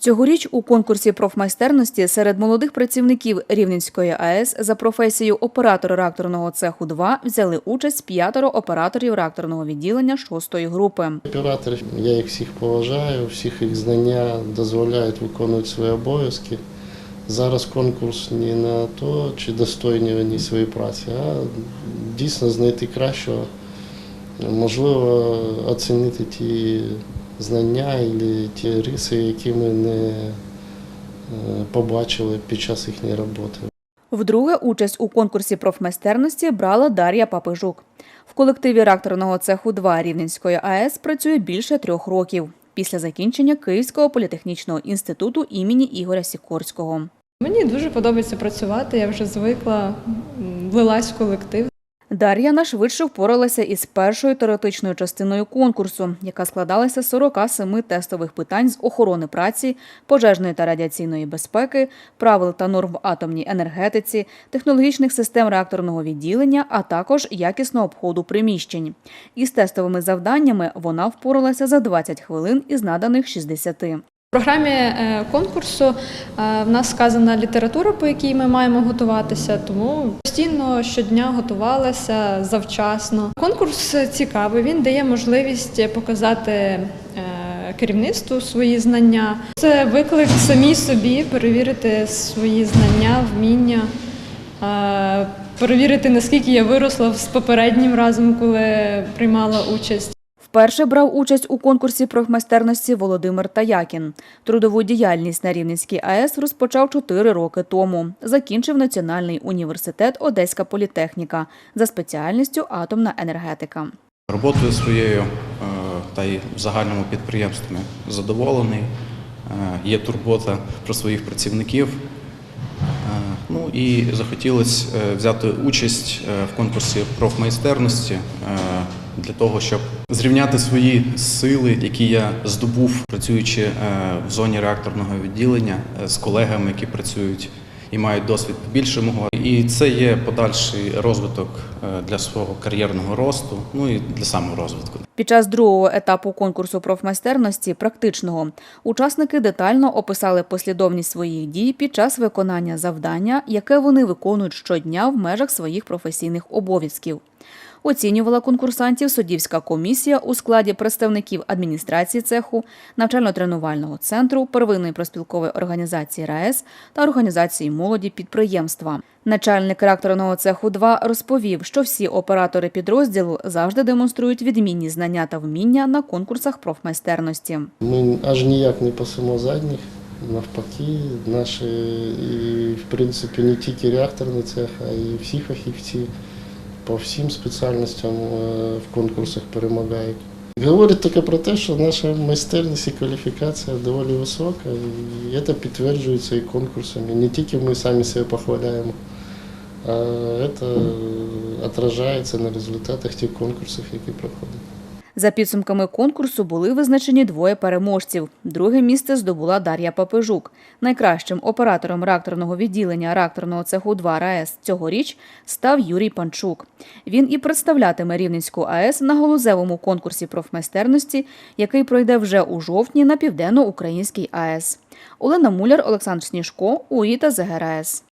Цьогоріч у конкурсі профмайстерності серед молодих працівників Рівненської АЕС за професією оператора реакторного цеху 2 взяли участь п'ятеро операторів реакторного відділення шостої групи. Оператори, я їх всіх поважаю, всіх їх знання дозволяють виконувати свої обов'язки. Зараз конкурс не на то, чи достойні вони своєї праці, а дійсно знайти кращого, можливо, оцінити ті знання і ті риси, які ми не е, побачили під час їхньої роботи. Вдруге участь у конкурсі профмайстерності брала Дар'я Папижук. В колективі реакторного цеху 2 Рівненської АЕС працює більше трьох років після закінчення Київського політехнічного інституту імені Ігоря Сікорського. Мені дуже подобається працювати, я вже звикла, влилась в колектив. Дар'я нашвидше впоралася із першою теоретичною частиною конкурсу, яка складалася з 47 тестових питань з охорони праці, пожежної та радіаційної безпеки, правил та норм в атомній енергетиці, технологічних систем реакторного відділення, а також якісного обходу приміщень. Із тестовими завданнями вона впоралася за 20 хвилин із наданих 60. В програмі е, конкурсу е, в нас сказана література, по якій ми маємо готуватися, тому постійно щодня готувалася завчасно. Конкурс цікавий, він дає можливість показати е, керівництву свої знання. Це виклик самій собі перевірити свої знання, вміння, перевірити, наскільки я виросла з попереднім разом, коли приймала участь. Вперше брав участь у конкурсі профмайстерності Володимир Таякін. Трудову діяльність на Рівненській АЕС розпочав 4 роки тому. Закінчив Національний університет Одеська політехніка за спеціальністю атомна енергетика. Роботою своєю е, та й в загальному підприємстві задоволений. Е, Є турбота про своїх працівників. Е, Ну і захотілося взяти участь в конкурсі профмайстерності для того, щоб зрівняти свої сили, які я здобув, працюючи е, в зоні реакторного відділення е, з колегами, які працюють і мають досвід більше мого. І це є подальший розвиток е, для свого кар'єрного росту, ну і для саморозвитку. Під час другого етапу конкурсу профмайстерності практичного учасники детально описали послідовність своїх дій під час виконання завдання, яке вони виконують щодня в межах своїх професійних обов'язків. Оцінювала конкурсантів суддівська комісія у складі представників адміністрації цеху, навчально-тренувального центру, первинної проспілкової організації РаЕС та організації молоді підприємства. Начальник реакторного цеху 2 розповів, що всі оператори підрозділу завжди демонструють відмінні знання та вміння на конкурсах профмайстерності. Ми аж ніяк не пасемо задніх. Навпаки, наші і в принципі не тільки реакторний цех, а й всі фахівці по всім спеціальностям е, в конкурсах перемагають. Говорить тільки про те, що наша майстерність і кваліфікація доволі висока, і це підтверджується і конкурсами. Не тільки ми самі себе похваляємо, а це відражається на результатах тих конкурсів, які проходять. За підсумками конкурсу були визначені двоє переможців. Друге місце здобула Дар'я Папежук. Найкращим оператором реакторного відділення реакторного цеху 2 РаЕС цьогоріч став Юрій Панчук. Він і представлятиме Рівненську АЕС на галузевому конкурсі профмайстерності, який пройде вже у жовтні на південно-українській АЕС. Олена Муляр, Олександр Сніжко, УІТА ЗГРАЕС.